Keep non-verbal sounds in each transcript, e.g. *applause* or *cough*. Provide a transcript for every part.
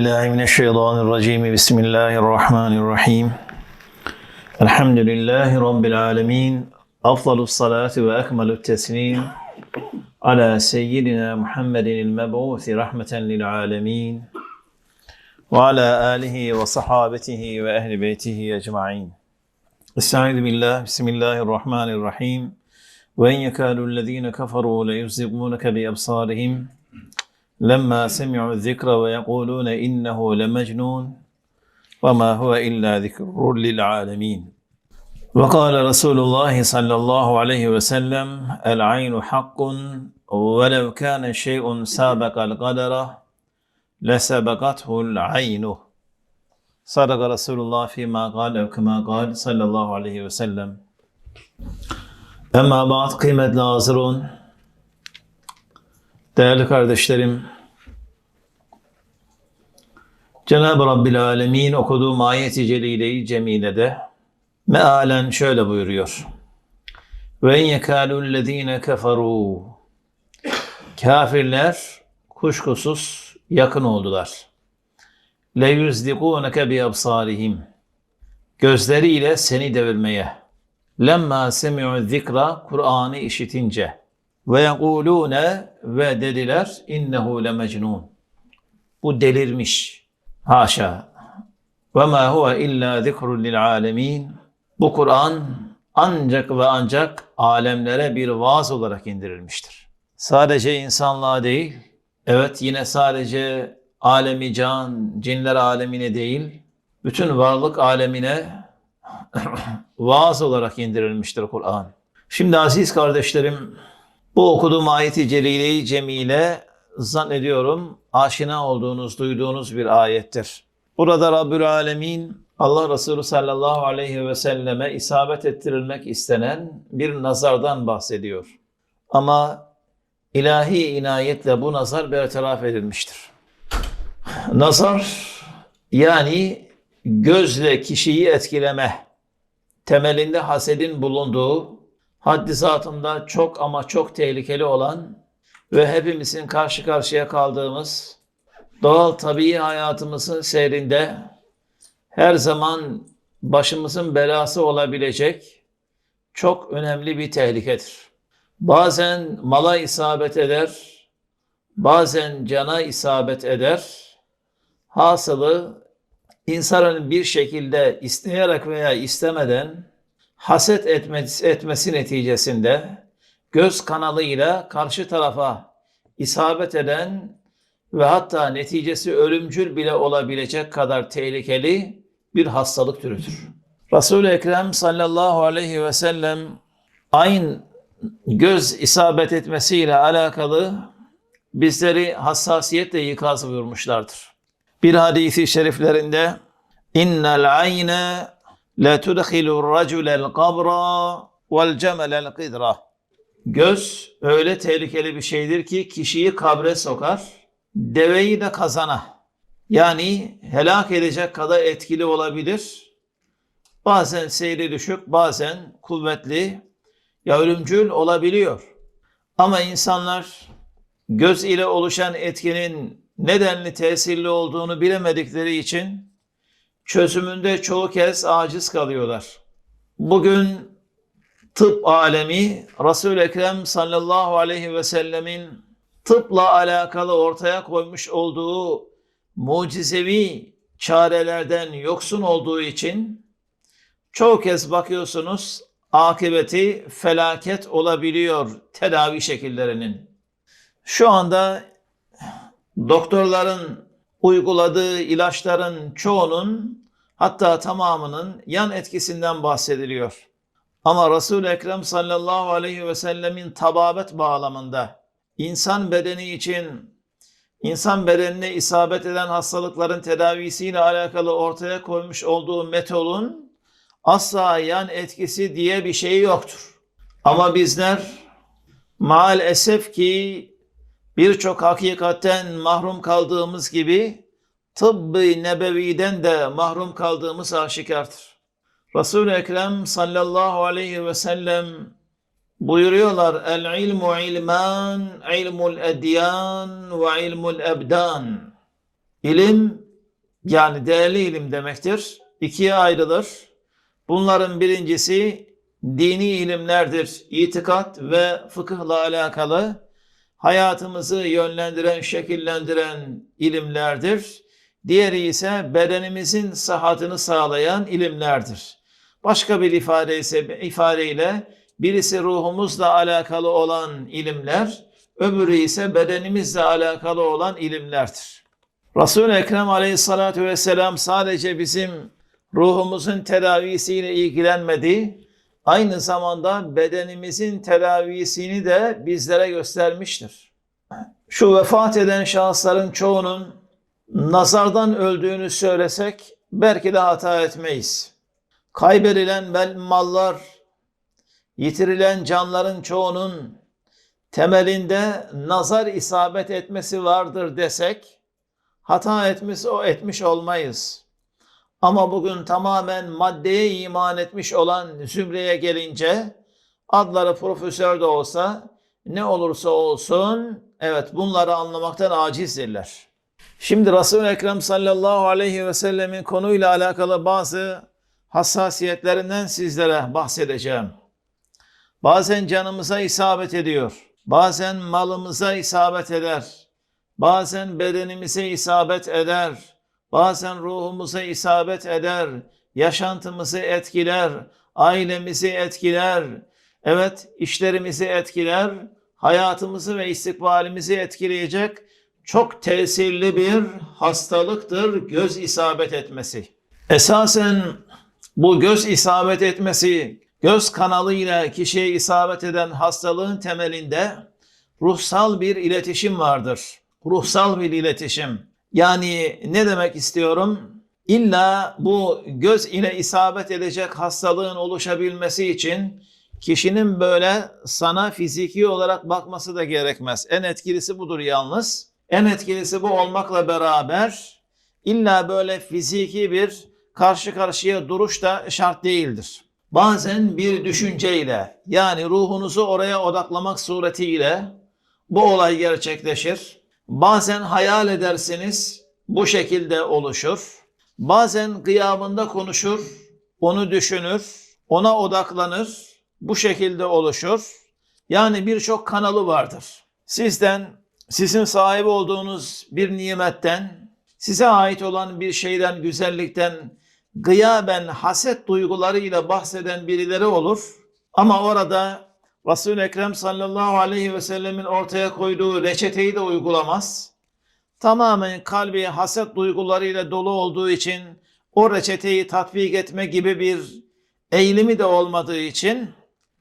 بالله من الشيطان الرجيم. بسم الله الرحمن الرحيم. الحمد لله رب العالمين. أفضل الصلاة وأكمل التسليم على سيدنا محمد المبعوث رحمة للعالمين وعلى آله وصحابته وأهل بيته أجمعين. استعيذ بالله. بسم الله الرحمن الرحيم. وإن يكاد الذين كفروا ليزغونك بأبصارهم لما سمعوا الذكر ويقولون إنه لمجنون وما هو إلا ذكر للعالمين. وقال رسول الله صلى الله عليه وسلم العين حق ولو كان شيء سابق القدر لسبقته العين. صدق رسول الله فيما قال أو كما قال صلى الله عليه وسلم. أما بعد kıymetli hazırun Değerli kardeşlerim, Cenab-ı Rabbil Alemin okuduğum ayet-i celile-i cemilede mealen şöyle buyuruyor. Ve yekâlullezîne keferû Kafirler kuşkusuz yakın oldular. Le yüzdikûneke bi absarihim Gözleriyle seni devirmeye. Lemma semi'u zikra Kur'an'ı işitince ve yekulune ve dediler innehu le mecnun. Bu delirmiş. Haşa. Ve ma huve illa zikrun lil alemin. Bu Kur'an ancak ve ancak alemlere bir vaaz olarak indirilmiştir. Sadece insanlığa değil, evet yine sadece alemi can, cinler alemine değil, bütün varlık alemine *laughs* vaaz olarak indirilmiştir Kur'an. Şimdi aziz kardeşlerim, bu okuduğum ayeti celile-i cemile zannediyorum aşina olduğunuz, duyduğunuz bir ayettir. Burada Rabbül Alemin Allah Resulü sallallahu aleyhi ve selleme isabet ettirilmek istenen bir nazardan bahsediyor. Ama ilahi inayetle bu nazar bertaraf edilmiştir. Nazar yani gözle kişiyi etkileme, temelinde hasedin bulunduğu, haddi zatında çok ama çok tehlikeli olan ve hepimizin karşı karşıya kaldığımız doğal tabii hayatımızın seyrinde her zaman başımızın belası olabilecek çok önemli bir tehlikedir. Bazen mala isabet eder, bazen cana isabet eder. Hasılı insanın bir şekilde isteyerek veya istemeden haset etmesi, neticesinde göz kanalıyla karşı tarafa isabet eden ve hatta neticesi ölümcül bile olabilecek kadar tehlikeli bir hastalık türüdür. Resul-i Ekrem sallallahu aleyhi ve sellem aynı göz isabet etmesiyle alakalı bizleri hassasiyetle ikaz buyurmuşlardır. Bir hadisi şeriflerinde innel ayne la tudkhilu raculel kabra vel cemelel qidra Göz öyle tehlikeli bir şeydir ki kişiyi kabre sokar, deveyi de kazana. Yani helak edecek kadar etkili olabilir. Bazen seyri düşük, bazen kuvvetli, ya ölümcül olabiliyor. Ama insanlar göz ile oluşan etkinin nedenli tesirli olduğunu bilemedikleri için çözümünde çoğu kez aciz kalıyorlar. Bugün tıp alemi Resul-i Ekrem sallallahu aleyhi ve sellemin tıpla alakalı ortaya koymuş olduğu mucizevi çarelerden yoksun olduğu için çoğu kez bakıyorsunuz akıbeti felaket olabiliyor tedavi şekillerinin. Şu anda doktorların uyguladığı ilaçların çoğunun hatta tamamının yan etkisinden bahsediliyor. Ama Resul-i Ekrem sallallahu aleyhi ve sellemin tababet bağlamında insan bedeni için insan bedenine isabet eden hastalıkların tedavisiyle alakalı ortaya koymuş olduğu metodun asla yan etkisi diye bir şey yoktur. Ama bizler maalesef ki birçok hakikatten mahrum kaldığımız gibi tıbbi nebeviden de mahrum kaldığımız aşikardır. Resul-i Ekrem sallallahu aleyhi ve sellem buyuruyorlar el ilmu ilman ilmul edyan ve ilmul ebdan İlim yani değerli ilim demektir. İkiye ayrılır. Bunların birincisi dini ilimlerdir. İtikat ve fıkıhla alakalı hayatımızı yönlendiren, şekillendiren ilimlerdir. Diğeri ise bedenimizin sıhhatini sağlayan ilimlerdir. Başka bir ifade ise ifadeyle birisi ruhumuzla alakalı olan ilimler, öbürü ise bedenimizle alakalı olan ilimlerdir. Resul-i Ekrem aleyhissalatu vesselam sadece bizim ruhumuzun tedavisiyle ilgilenmedi, aynı zamanda bedenimizin tedavisini de bizlere göstermiştir. Şu vefat eden şahısların çoğunun nazardan öldüğünü söylesek belki de hata etmeyiz. Kaybedilen bel- mallar, yitirilen canların çoğunun temelinde nazar isabet etmesi vardır desek hata etmiş o etmiş olmayız. Ama bugün tamamen maddeye iman etmiş olan zümreye gelince adları profesör de olsa ne olursa olsun evet bunları anlamaktan acizdirler. Şimdi Resul-i Ekrem sallallahu aleyhi ve sellemin konuyla alakalı bazı hassasiyetlerinden sizlere bahsedeceğim. Bazen canımıza isabet ediyor. Bazen malımıza isabet eder. Bazen bedenimize isabet eder. Bazen ruhumuza isabet eder. Yaşantımızı etkiler. Ailemizi etkiler. Evet, işlerimizi etkiler. Hayatımızı ve istikbalimizi etkileyecek çok tesirli bir hastalıktır göz isabet etmesi. Esasen bu göz isabet etmesi, göz kanalıyla kişiye isabet eden hastalığın temelinde ruhsal bir iletişim vardır. Ruhsal bir iletişim. Yani ne demek istiyorum? İlla bu göz ile isabet edecek hastalığın oluşabilmesi için kişinin böyle sana fiziki olarak bakması da gerekmez. En etkilisi budur yalnız. En etkilisi bu olmakla beraber illa böyle fiziki bir karşı karşıya duruş da şart değildir. Bazen bir düşünceyle yani ruhunuzu oraya odaklamak suretiyle bu olay gerçekleşir. Bazen hayal edersiniz bu şekilde oluşur. Bazen gıyabında konuşur, onu düşünür, ona odaklanır, bu şekilde oluşur. Yani birçok kanalı vardır. Sizden, sizin sahibi olduğunuz bir nimetten, size ait olan bir şeyden, güzellikten gıyaben haset duygularıyla bahseden birileri olur. Ama orada Resul-i Ekrem sallallahu aleyhi ve sellemin ortaya koyduğu reçeteyi de uygulamaz. Tamamen kalbi haset duygularıyla dolu olduğu için o reçeteyi tatbik etme gibi bir eğilimi de olmadığı için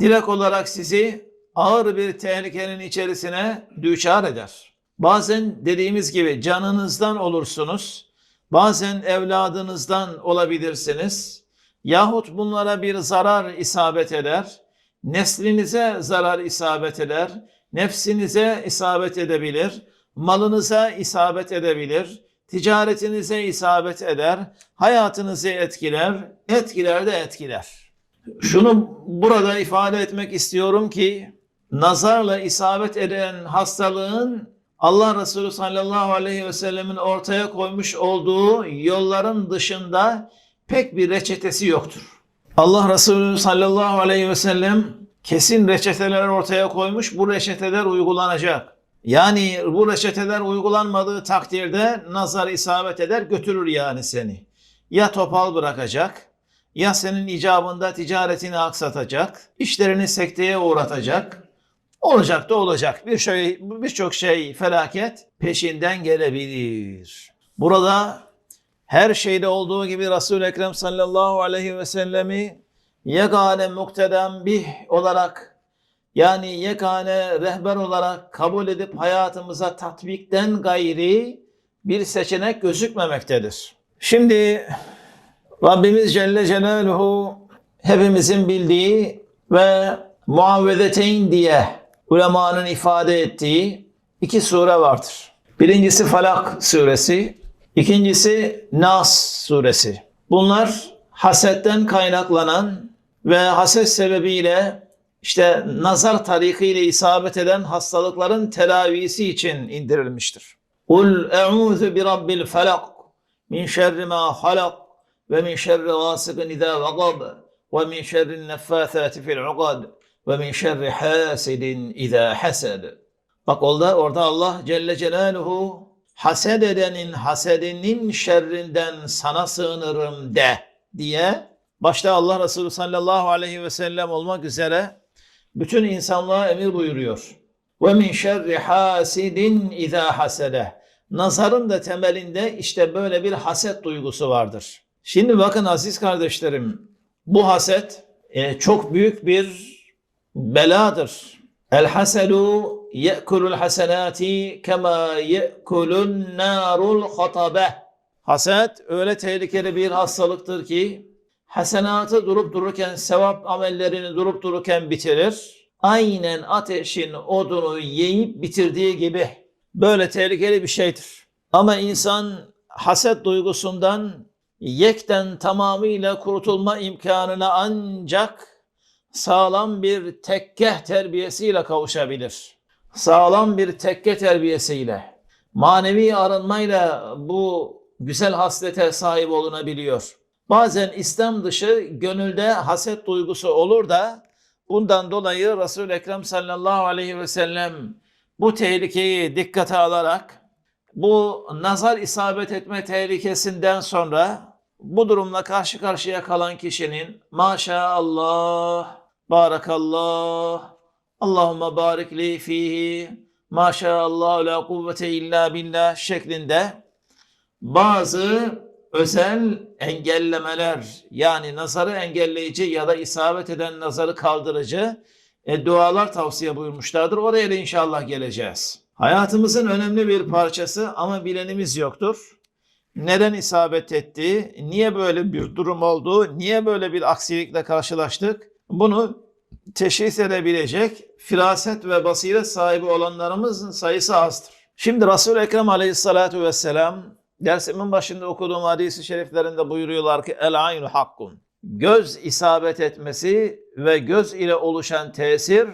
direkt olarak sizi ağır bir tehlikenin içerisine düçar eder. Bazen dediğimiz gibi canınızdan olursunuz. Bazen evladınızdan olabilirsiniz. Yahut bunlara bir zarar isabet eder. Neslinize zarar isabet eder. Nefsinize isabet edebilir. Malınıza isabet edebilir. Ticaretinize isabet eder. Hayatınızı etkiler. Etkiler de etkiler. Şunu burada ifade etmek istiyorum ki nazarla isabet eden hastalığın Allah Resulü sallallahu aleyhi ve sellemin ortaya koymuş olduğu yolların dışında pek bir reçetesi yoktur. Allah Resulü sallallahu aleyhi ve sellem kesin reçeteler ortaya koymuş. Bu reçeteler uygulanacak. Yani bu reçeteler uygulanmadığı takdirde nazar isabet eder götürür yani seni. Ya topal bırakacak ya senin icabında ticaretini aksatacak, işlerini sekteye uğratacak. Olacak da olacak. Bir şey birçok şey felaket peşinden gelebilir. Burada her şeyde olduğu gibi Resul-i Ekrem sallallahu aleyhi ve sellemi yegane muktedem bih olarak yani yegane rehber olarak kabul edip hayatımıza tatbikten gayri bir seçenek gözükmemektedir. Şimdi Rabbimiz Celle Celaluhu hepimizin bildiği ve muavvedeteyn diye ulemanın ifade ettiği iki sure vardır. Birincisi Falak suresi, ikincisi Nas suresi. Bunlar hasetten kaynaklanan ve haset sebebiyle işte nazar tarikiyle isabet eden hastalıkların telavisi için indirilmiştir. Kul e'udhu bi rabbil felak min şerri ma halak ve min şerri gasikin izâ vagab ve min şerri neffâthâti fil ukad ve min şerri hasidin izâ hased. Bak orada, orada Allah Celle Celaluhu hased edenin hasedinin şerrinden sana sığınırım de diye başta Allah Resulü sallallahu aleyhi ve sellem olmak üzere bütün insanlığa emir buyuruyor. Ve min şerri hasidin izâ hasede. Nazarın da temelinde işte böyle bir haset duygusu vardır. Şimdi bakın aziz kardeşlerim, bu haset e, çok büyük bir beladır. El haselu ye'kulul hasenati kema ye'kulun narul hatabe. Haset öyle tehlikeli bir hastalıktır ki hasenatı durup dururken sevap amellerini durup dururken bitirir. Aynen ateşin odunu yiyip bitirdiği gibi böyle tehlikeli bir şeydir. Ama insan haset duygusundan yekten tamamıyla kurtulma imkanına ancak sağlam bir tekkeh terbiyesiyle kavuşabilir. Sağlam bir tekke terbiyesiyle, manevi arınmayla bu güzel haslete sahip olunabiliyor. Bazen İslam dışı gönülde haset duygusu olur da bundan dolayı Resul-i Ekrem sallallahu aleyhi ve sellem bu tehlikeyi dikkate alarak bu nazar isabet etme tehlikesinden sonra bu durumla karşı karşıya kalan kişinin maşallah, barakallah, Allahümme barik li fihi, maşallah la kuvvete illa billah şeklinde bazı özel engellemeler yani nazarı engelleyici ya da isabet eden nazarı kaldırıcı e, dualar tavsiye buyurmuşlardır. Oraya da inşallah geleceğiz. Hayatımızın önemli bir parçası ama bilenimiz yoktur. Neden isabet etti? Niye böyle bir durum oldu? Niye böyle bir aksilikle karşılaştık? Bunu teşhis edebilecek firaset ve basiret sahibi olanlarımızın sayısı azdır. Şimdi Resul-i Ekrem aleyhissalatu vesselam dersimin başında okuduğum hadisi şeriflerinde buyuruyorlar ki el aynu hakkun. Göz isabet etmesi ve göz ile oluşan tesir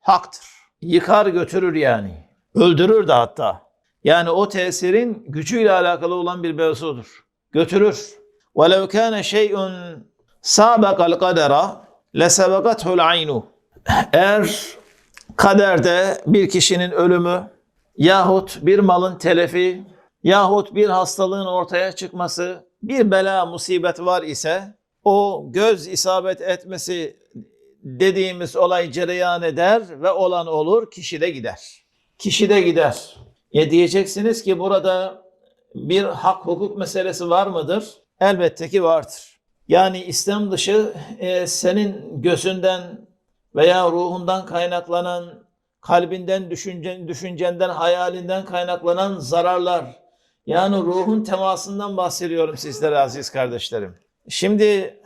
haktır. Yıkar götürür yani. Öldürür de hatta. Yani o tesirin gücüyle alakalı olan bir mevzudur. Götürür. وَلَوْ كَانَ شَيْءٌ سَابَقَ الْقَدَرَ لَسَبَقَتْهُ الْعَيْنُ Eğer kaderde bir kişinin ölümü yahut bir malın telefi yahut bir hastalığın ortaya çıkması, bir bela musibet var ise o göz isabet etmesi dediğimiz olay cereyan eder ve olan olur, kişi de gider. Kişi de gider. E diyeceksiniz ki burada bir hak hukuk meselesi var mıdır? Elbette ki vardır. Yani İslam dışı e, senin gözünden veya ruhundan kaynaklanan, kalbinden, düşüncen, düşüncenden, hayalinden kaynaklanan zararlar, yani ruhun temasından bahsediyorum sizlere aziz kardeşlerim. Şimdi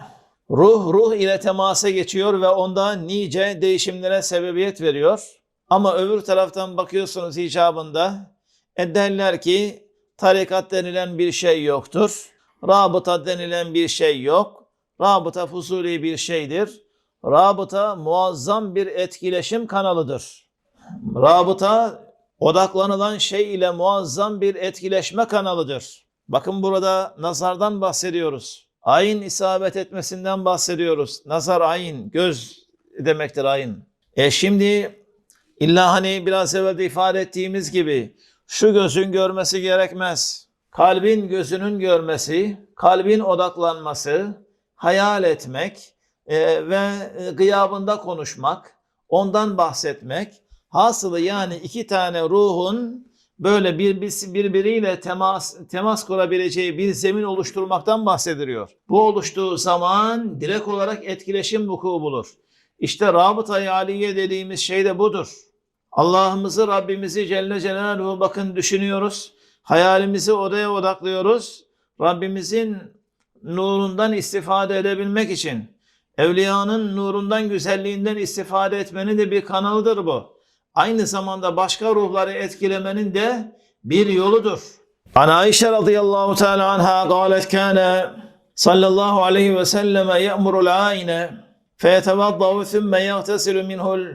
ruh ruh ile temasa geçiyor ve onda nice değişimlere sebebiyet veriyor. Ama öbür taraftan bakıyorsunuz icabında e derler ki tarikat denilen bir şey yoktur. Rabıta denilen bir şey yok. Rabıta fuzuli bir şeydir. Rabıta muazzam bir etkileşim kanalıdır. Rabıta odaklanılan şey ile muazzam bir etkileşme kanalıdır. Bakın burada nazardan bahsediyoruz. Ayin isabet etmesinden bahsediyoruz. Nazar ayin, göz demektir ayin. E şimdi illa hani biraz evvel de ifade ettiğimiz gibi şu gözün görmesi gerekmez. Kalbin gözünün görmesi, kalbin odaklanması, hayal etmek e, ve gıyabında konuşmak, ondan bahsetmek, Hasılı yani iki tane ruhun böyle bir, birbiriyle temas temas kurabileceği bir zemin oluşturmaktan bahsediliyor. Bu oluştuğu zaman direkt olarak etkileşim vuku bulur. İşte rabıta-i aliye dediğimiz şey de budur. Allah'ımızı, Rabbimizi Celle Celaluhu bakın düşünüyoruz. Hayalimizi odaya odaklıyoruz. Rabbimizin nurundan istifade edebilmek için. Evliyanın nurundan, güzelliğinden istifade etmenin de bir kanalıdır bu aynı zamanda başka ruhları etkilemenin de bir yoludur. An Ayşe radıyallahu teala anha قالت كان sallallahu aleyhi ve sellem ye'murul ayne feyetevaddau thumme yagtesilu minhul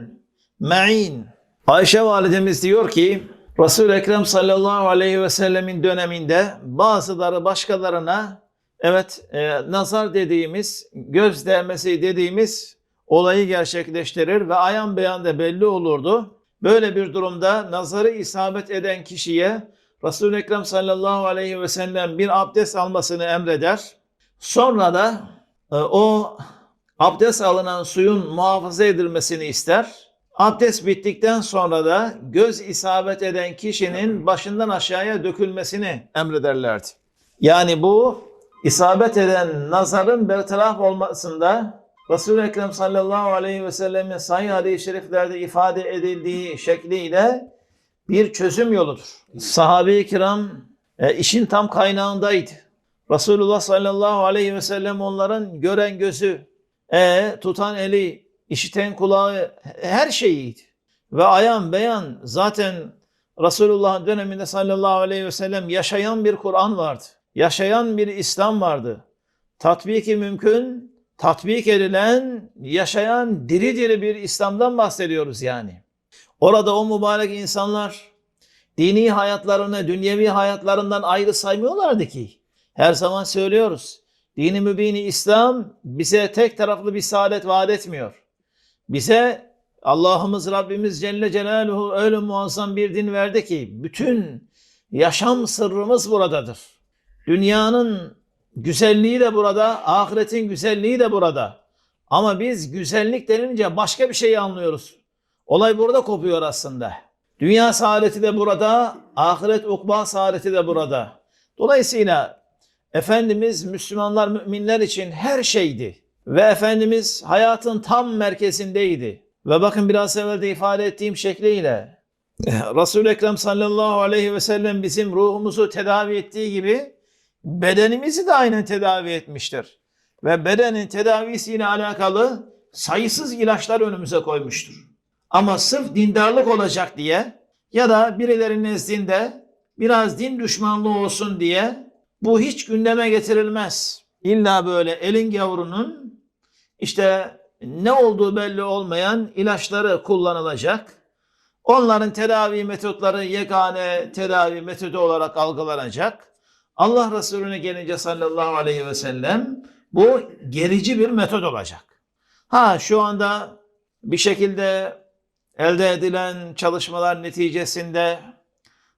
ma'in. Ayşe validemiz diyor ki Resul-i Ekrem sallallahu aleyhi ve sellemin döneminde bazıları başkalarına evet e, nazar dediğimiz, göz değmesi dediğimiz olayı gerçekleştirir ve ayan beyan da belli olurdu. Böyle bir durumda nazarı isabet eden kişiye Resul-i Ekrem sallallahu aleyhi ve sellem bir abdest almasını emreder. Sonra da e, o abdest alınan suyun muhafaza edilmesini ister. Abdest bittikten sonra da göz isabet eden kişinin başından aşağıya dökülmesini emrederlerdi. Yani bu isabet eden nazarın bertaraf olmasında Resul-i Ekrem sallallahu aleyhi ve sellemin sahih hadis-i şeriflerde ifade edildiği şekliyle bir çözüm yoludur. Sahabe-i kiram e, işin tam kaynağındaydı. Resulullah sallallahu aleyhi ve sellem onların gören gözü, e, tutan eli, işiten kulağı her şeyiydi. Ve ayan beyan zaten Resulullah'ın döneminde sallallahu aleyhi ve sellem yaşayan bir Kur'an vardı. Yaşayan bir İslam vardı. Tatbiki mümkün, tatbik edilen, yaşayan diri diri bir İslam'dan bahsediyoruz yani. Orada o mübarek insanlar dini hayatlarını dünyevi hayatlarından ayrı saymıyorlardı ki. Her zaman söylüyoruz. Dini mübini İslam bize tek taraflı bir saadet vaat etmiyor. Bize Allah'ımız Rabbimiz Celle Celaluhu öyle muazzam bir din verdi ki bütün yaşam sırrımız buradadır. Dünyanın güzelliği de burada, ahiretin güzelliği de burada. Ama biz güzellik denince başka bir şey anlıyoruz. Olay burada kopuyor aslında. Dünya saadeti de burada, ahiret ukba saadeti de burada. Dolayısıyla Efendimiz Müslümanlar, müminler için her şeydi. Ve Efendimiz hayatın tam merkezindeydi. Ve bakın biraz evvel de ifade ettiğim şekliyle Resul-i Ekrem sallallahu aleyhi ve sellem bizim ruhumuzu tedavi ettiği gibi bedenimizi de aynen tedavi etmiştir. Ve bedenin tedavisiyle alakalı sayısız ilaçlar önümüze koymuştur. Ama sırf dindarlık olacak diye ya da birilerinin nezdinde biraz din düşmanlığı olsun diye bu hiç gündeme getirilmez. İlla böyle elin yavrunun işte ne olduğu belli olmayan ilaçları kullanılacak. Onların tedavi metotları yegane tedavi metodu olarak algılanacak. Allah Resulüne gelince sallallahu aleyhi ve sellem bu gerici bir metot olacak. Ha şu anda bir şekilde elde edilen çalışmalar neticesinde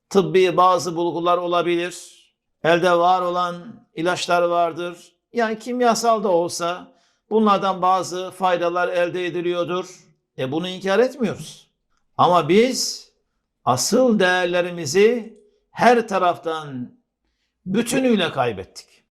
tıbbi bazı bulgular olabilir. Elde var olan ilaçlar vardır. Yani kimyasal da olsa bunlardan bazı faydalar elde ediliyordur. E bunu inkar etmiyoruz. Ama biz asıl değerlerimizi her taraftan bütünüyle kaybettik.